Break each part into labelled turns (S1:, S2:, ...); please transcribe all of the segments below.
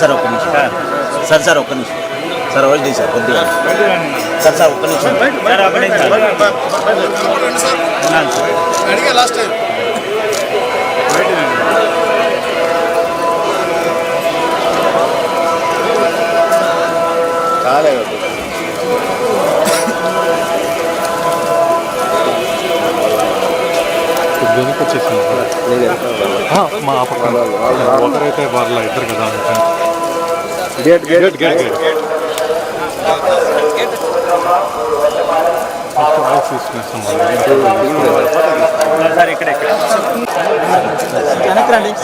S1: Sir ఒక్క నిమిషం. Sir sir ఒక్క నిమిషం. సార్ వాళ్ళు తీసారు కొద్దిగా. సార్ సార్ ఒక్క నిమిషం. సార్ ఉన్నాను సార్.
S2: లాస్ట్ టైం
S1: కాలే
S3: వెనక్కి వచ్చేసింది ఆ, మా పక్కన. ఒకరైతే వాళ్ళ ఇద్దరు కదా gate
S1: gate gate gate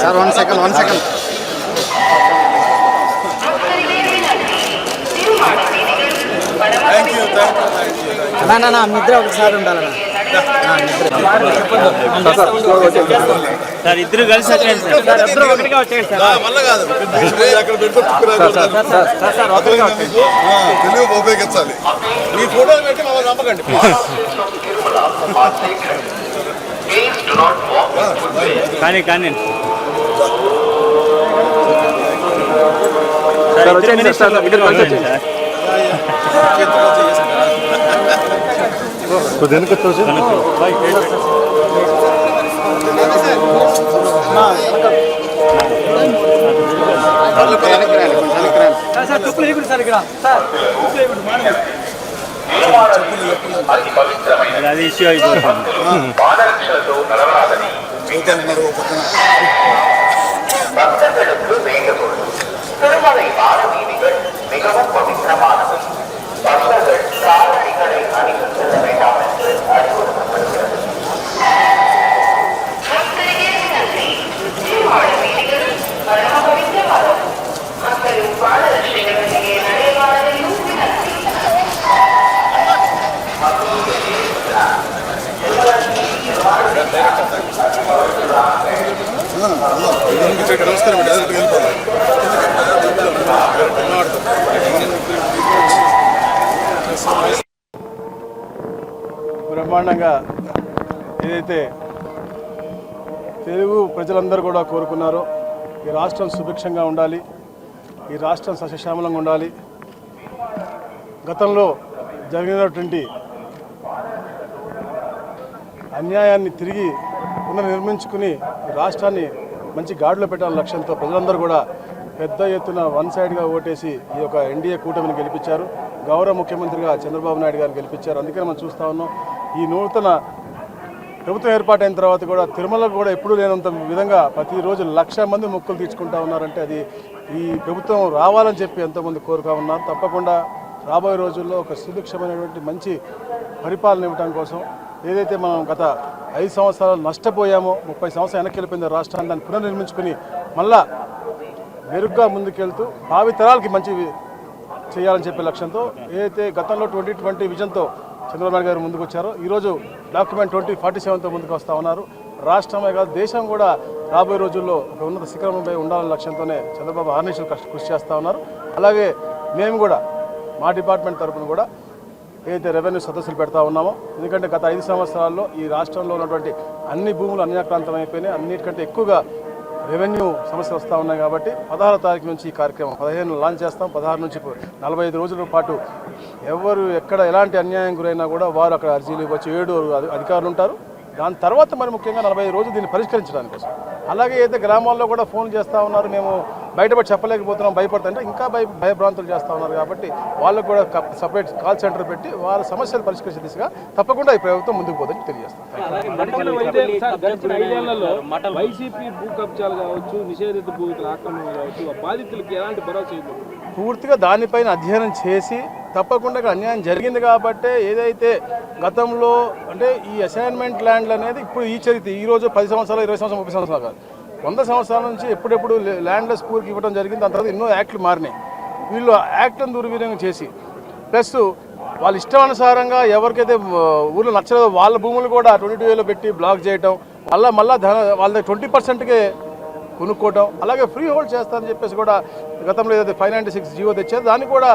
S2: sir one second one second thank you thank you
S4: నా నిద్ర ఒకసారి ఉండాలన్నా.
S1: సార్ ఇద్దరు కలిసి వచ్చేయండి సార్.
S2: మళ్ళా కాదు. అక్కడ పెట్టుకుంటున్నారు తెలుగు ఉపయోగించాలి. మీ ఫోటోలు పెట్టి మమ్మల్ని నమ్మకండి.
S1: కానీ కానీ. సార్ ఇద్దరు మినిస్టర్లు ఒకటి సార్.
S3: కొద్ది వెనక్కి వచ్చి
S4: సార్ చెప్పులు వేయకూడదు సార్ ఇక్కడ సార్
S1: అది ఇష్యూ అయిపోతుంది
S2: చూస్తున్నారు ఒక పక్కన
S5: திருமலை பாரவீதிகள் மிகவும் பவித்திரமானவை
S2: నమస్కారం
S6: బ్రహ్మాండంగా ఏదైతే తెలుగు ప్రజలందరూ కూడా కోరుకున్నారో ఈ రాష్ట్రం సుభిక్షంగా ఉండాలి ఈ రాష్ట్రం సస్యశ్యామలంగా ఉండాలి. గతంలో జరిగినటువంటి అన్యాయాన్ని తిరిగి పునర్నిర్మించుకుని ఈ రాష్ట్రాన్ని మంచి గాడిలో పెట్టాలని లక్ష్యంతో ప్రజలందరూ కూడా పెద్ద ఎత్తున వన్ సైడ్గా ఓటేసి ఈ యొక్క ఎన్డీఏ కూటమిని గెలిపించారు. గౌరవ ముఖ్యమంత్రిగా చంద్రబాబు నాయుడు గారిని గెలిపించారు. అందుకని మనం చూస్తూ ఉన్నాం ఈ నూతన ప్రభుత్వం ఏర్పాటైన తర్వాత కూడా తిరుమలకు కూడా ఎప్పుడూ లేనంత విధంగా ప్రతిరోజు లక్ష మంది మొక్కులు తీర్చుకుంటా ఉన్నారంటే అది ఈ ప్రభుత్వం రావాలని చెప్పి ఎంతోమంది కోరుకా ఉన్నారు. తప్పకుండా రాబోయే రోజుల్లో ఒక సుభిక్షమైనటువంటి మంచి పరిపాలన ఇవ్వడం కోసం ఏదైతే మనం గత ఐదు సంవత్సరాలు నష్టపోయామో ముప్పై సంవత్సరాలు వెనక్కి వెళ్ళిపోయింది రాష్ట్రాన్ని దాన్ని పునర్నిర్మించుకుని మళ్ళా మెరుగ్గా ముందుకెళ్తూ భావి తరాలకి మంచి చేయాలని చెప్పే లక్ష్యంతో ఏదైతే గతంలో ట్వంటీ ట్వంటీ విజన్తో చంద్రబాబు నాయుడు గారు ముందుకు వచ్చారో ఈరోజు డాక్యుమెంట్ ట్వంటీ ఫార్టీ సెవెన్తో ముందుకు వస్తూ ఉన్నారు. రాష్ట్రమే కాదు దేశం కూడా రాబోయే రోజుల్లో ఒక ఉన్నత శిఖరంపై ఉండాలనే లక్ష్యంతోనే చంద్రబాబు ఆర్నేషన్ కృషి చేస్తూ ఉన్నారు. అలాగే మేము కూడా మా డిపార్ట్మెంట్ తరపున కూడా ఏదైతే రెవెన్యూ సదస్సులు పెడతా ఉన్నామో ఎందుకంటే గత ఐదు సంవత్సరాల్లో ఈ రాష్ట్రంలో ఉన్నటువంటి అన్ని భూములు అన్యాక్రాంతం అయిపోయినాయి. అన్నిటికంటే ఎక్కువగా రెవెన్యూ సమస్యలు వస్తూ ఉన్నాయి కాబట్టి పదహారో తారీఖు నుంచి ఈ కార్యక్రమం పదిహేను లాంచ్ చేస్తాం. పదహారు నుంచి నలభై ఐదు రోజుల పాటు ఎవరు ఎక్కడ ఎలాంటి అన్యాయం గురైనా కూడా వారు అక్కడ అర్జీలు ఇవ్వచ్చు ఏడు అధికారులు ఉంటారు. దాని తర్వాత మరి ముఖ్యంగా నలభై ఐదు రోజులు దీన్ని పరిష్కరించడానికి కోసం అలాగే అయితే గ్రామాల్లో కూడా ఫోన్ చేస్తూ ఉన్నారు మేము బయటపడి చెప్పలేకపోతున్నాం భయపడుతుంటే ఇంకా భయ భయభ్రాంతులు చేస్తూ ఉన్నారు కాబట్టి వాళ్ళకు కూడా సపరేట్ కాల్ సెంటర్ పెట్టి వాళ్ళ సమస్యలు పరిష్కరించే దిశగా తప్పకుండా ఈ ప్రభుత్వం ముందుకు పోదని తెలియజేస్తాం.
S7: వైసీపీ భూ కబ్జాలు కావచ్చు నిషేధిత భూముల ఆక్రమణ కావచ్చు ఆ బాధితులకి ఎలాంటి భరోసా ఇవ్వదు
S6: పూర్తిగా దానిపైన అధ్యయనం చేసి తప్పకుండా ఇక్కడ అన్యాయం జరిగింది కాబట్టే ఏదైతే గతంలో అంటే ఈ అసైన్మెంట్ ల్యాండ్లు అనేది ఇప్పుడు ఈ చరిత్ర ఈ రోజు పది సంవత్సరాలు ఇరవై సంవత్సరాలు ముప్పై సంవత్సరాలు కాదు. వంద సంవత్సరాల నుంచి ఎప్పుడెప్పుడు ల్యాండ్లెస్ పూర్కి ఇవ్వడం జరిగింది. దాని తర్వాత ఎన్నో యాక్ట్లు మారినాయి. వీళ్ళు యాక్ట్లను దుర్వినియోగం చేసి ప్లస్ వాళ్ళ ఇష్టానుసారంగా ఎవరికైతే ఊర్లో నచ్చలేదో వాళ్ళ భూములు కూడా ట్వంటీ టూ ఏలో పెట్టి బ్లాక్ చేయటం మళ్ళీ మళ్ళీ ధన వాళ్ళ ట్వంటీ పర్సెంట్కే కొనుక్కోవటం అలాగే ఫ్రీ హోల్డ్ చేస్తారని చెప్పేసి కూడా గతంలో ఏదైతే ఫైవ్ నైంటీ సిక్స్ జీవో తెచ్చారు దాన్ని కూడా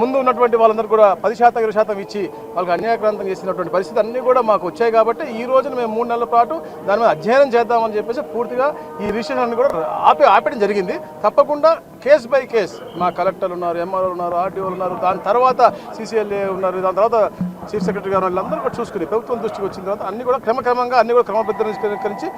S6: ముందు ఉన్నటువంటి వాళ్ళందరూ కూడా పది శాతం ఇరవై శాతం ఇచ్చి వాళ్ళకి అన్యాయక్రాంతం చేసినటువంటి పరిస్థితి అన్నీ కూడా మాకు వచ్చాయి కాబట్టి ఈ రోజున మేము మూడు నెలల పాటు దాని మీద అధ్యయనం చేద్దామని చెప్పేసి పూర్తిగా ఈ రిజిస్ట్రేషన్ అన్ని కూడా ఆపే ఆపేయడం జరిగింది. తప్పకుండా కేస్ బై కేస్ మా కలెక్టర్లు ఉన్నారు ఎంఆర్ఓ ఉన్నారు ఆర్డీఓలు ఉన్నారు. దాని తర్వాత సీసీఎల్ఏ ఉన్నారు. దాని తర్వాత చీఫ్ సెక్రటరీ గారు వాళ్ళందరూ కూడా చూసుకుని ప్రభుత్వం దృష్టికి వచ్చిన తర్వాత అన్ని కూడా క్రమక్రమంగా అన్ని కూడా క్రమబద్ధీకరించి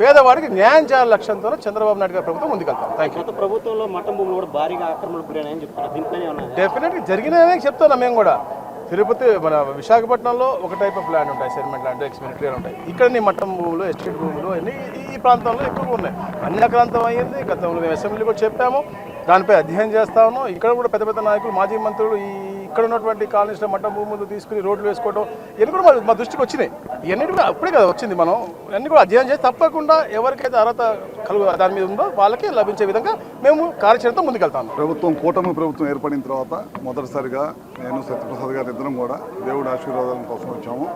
S6: పేదవాడికి న్యాయం చేయాల లక్ష్యంతో చంద్రబాబు నాయుడు గారి ప్రభుత్వం ముందుకెళ్తాం. థ్యాంక్ యూ
S4: ప్రభుత్వంలో మఠం భూములు కూడా భారీగా ఆక్రమణకు గురైనాయని చెప్తున్నారు. దీనిపైన
S6: డెఫినెట్గా జరిగినవే చెప్తున్నాం మేము కూడా. తిరుపతి మన విశాఖపట్నంలో ఒక టైప్ ఆఫ్ ల్యాండ్ ఉంటాయి సెరిమెంట్ ల్యాండ్ ఎక్స్ మిలిటరీ ఉంటాయి. ఇక్కడ నీ మట్టం భూములు ఎస్టేట్ భూములు అన్ని ఈ- ఈ ప్రాంతంలో ఎక్కువగా ఉన్నాయి. అన్యాక్రాంతం అయ్యింది గతంలో మేము అసెంబ్లీ కూడా చెప్పాము. దానిపై అధ్యయనం చేస్తా ఉన్నాం. ఇక్కడ కూడా పెద్ద పెద్ద నాయకులు మాజీ మంత్రులు ఈ ఇక్కడ ఉన్నటువంటి కాలనీస్లో మట్టం భూములు తీసుకుని రోడ్లు వేసుకోవడం ఇవన్నీ కూడా మా- దృష్టికి వచ్చినాయి. ఇవన్నీ కూడా అప్పుడే కదా వచ్చింది మనం. ఇవన్నీ కూడా అధ్యయనం చేసి తప్పకుండా ఎవరికైతే అర్హత కలుగు దాని మీద ఉందో వాళ్ళకి లభించే విధంగా మేము కార్యాచరణతో ముందుకెళ్తాము
S2: ప్రభుత్వం కూటమి ప్రభుత్వం ఏర్పడిన తర్వాత మొదటిసారిగా నేను సత్యప్రసాద్ గారి ఇద్దరం కూడా దేవుడి ఆశీర్వాదాల కోసం వచ్చాము.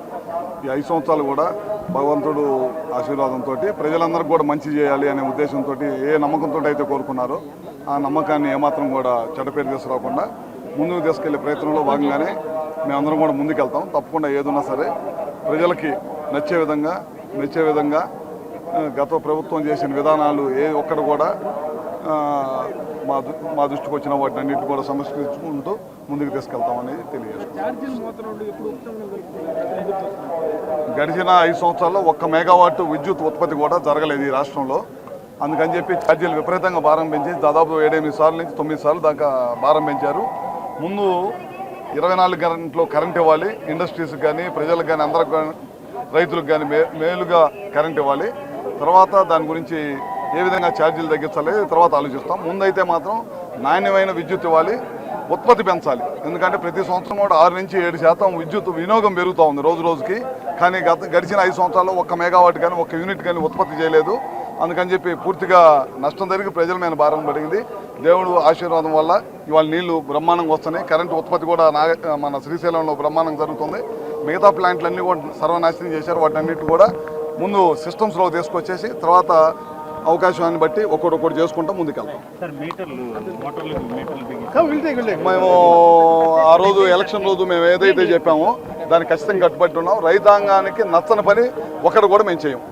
S2: ఈ ఐదు సంవత్సరాలు కూడా భగవంతుడు ఆశీర్వాదంతో ప్రజలందరికీ కూడా మంచి చేయాలి అనే ఉద్దేశంతో ఏ నమ్మకంతో అయితే కోరుకున్నారో ఆ నమ్మకాన్ని ఏమాత్రం కూడా చెడ్డపేరు తీసుకురాకుండా ముందుకు తీసుకెళ్ళే ప్రయత్నంలో భాగంగానే మేమందరం కూడా ముందుకెళ్తాం. తప్పకుండా ఏదున్నా సరే ప్రజలకి నచ్చే విధంగా మెచ్చే విధంగా గత ప్రభుత్వం చేసిన విధానాలు ఏ ఒక్కటి కూడా మా మా దృష్టికి వచ్చిన వాటిని అన్నింటి కూడా సంస్కరించుకుంటూ ముందుకు తీసుకెళ్తామని తెలియజేస్తున్నాం. గడిచిన ఐదు సంవత్సరాల్లో ఒక్క మెగావాట్ విద్యుత్ ఉత్పత్తి కూడా జరగలేదు ఈ రాష్ట్రంలో. అందుకని చెప్పి ఛార్జీలు విపరీతంగా భారం పెంచి దాదాపు ఏడెనిమిది సార్లు నుంచి తొమ్మిది సార్లు దాకా భారం పెంచారు. ముందు ఇరవై నాలుగు గంటలు కరెంట్ ఇవ్వాలి ఇండస్ట్రీస్కి కానీ ప్రజలకు కానీ అందరికి కానీ రైతులకు కానీ మే మేలుగా కరెంట్ ఇవ్వాలి. తర్వాత దాని గురించి ఏ విధంగా ఛార్జీలు తగ్గించాలి తర్వాత ఆలోచిస్తాం. ముందైతే మాత్రం నాణ్యమైన విద్యుత్ ఇవ్వాలి ఉత్పత్తి పెంచాలి. ఎందుకంటే ప్రతి సంవత్సరం కూడా ఆరు నుంచి ఏడు శాతం విద్యుత్ వినియోగం పెరుగుతూ ఉంది రోజు రోజుకి. కానీ గత గడిచిన ఐదు సంవత్సరాల్లో ఒక్క మెగావాట్ కానీ ఒక్క యూనిట్ కానీ ఉత్పత్తి చేయలేదు. అందుకని చెప్పి పూర్తిగా నష్టం జరిగి ప్రజల మీద భారం పడింది. దేవుడు ఆశీర్వాదం వల్ల ఇవాళ నీళ్ళు బ్రహ్మాండంగా వస్తున్నాయి. కరెంటు ఉత్పత్తి కూడా నాగ మన శ్రీశైలంలో బ్రహ్మాండంగా జరుగుతుంది. మిగతా ప్లాంట్లన్నీ కూడా సర్వనాశనం చేశారు. వాటన్నిటి కూడా ముందు సిస్టమ్స్లో తీసుకొచ్చేసి తర్వాత అవకాశాన్ని బట్టి ఒక్కొక్కటి చేసుకుంటూ ముందుకెళ్తాం. మేము ఆ రోజు ఎలక్షన్ రోజు మేము ఏదైతే చెప్పామో దాన్ని ఖచ్చితంగా కట్టుబడి ఉన్నాం. రైతాంగానికి నచ్చని పని ఒకటి కూడా మేము చేయం.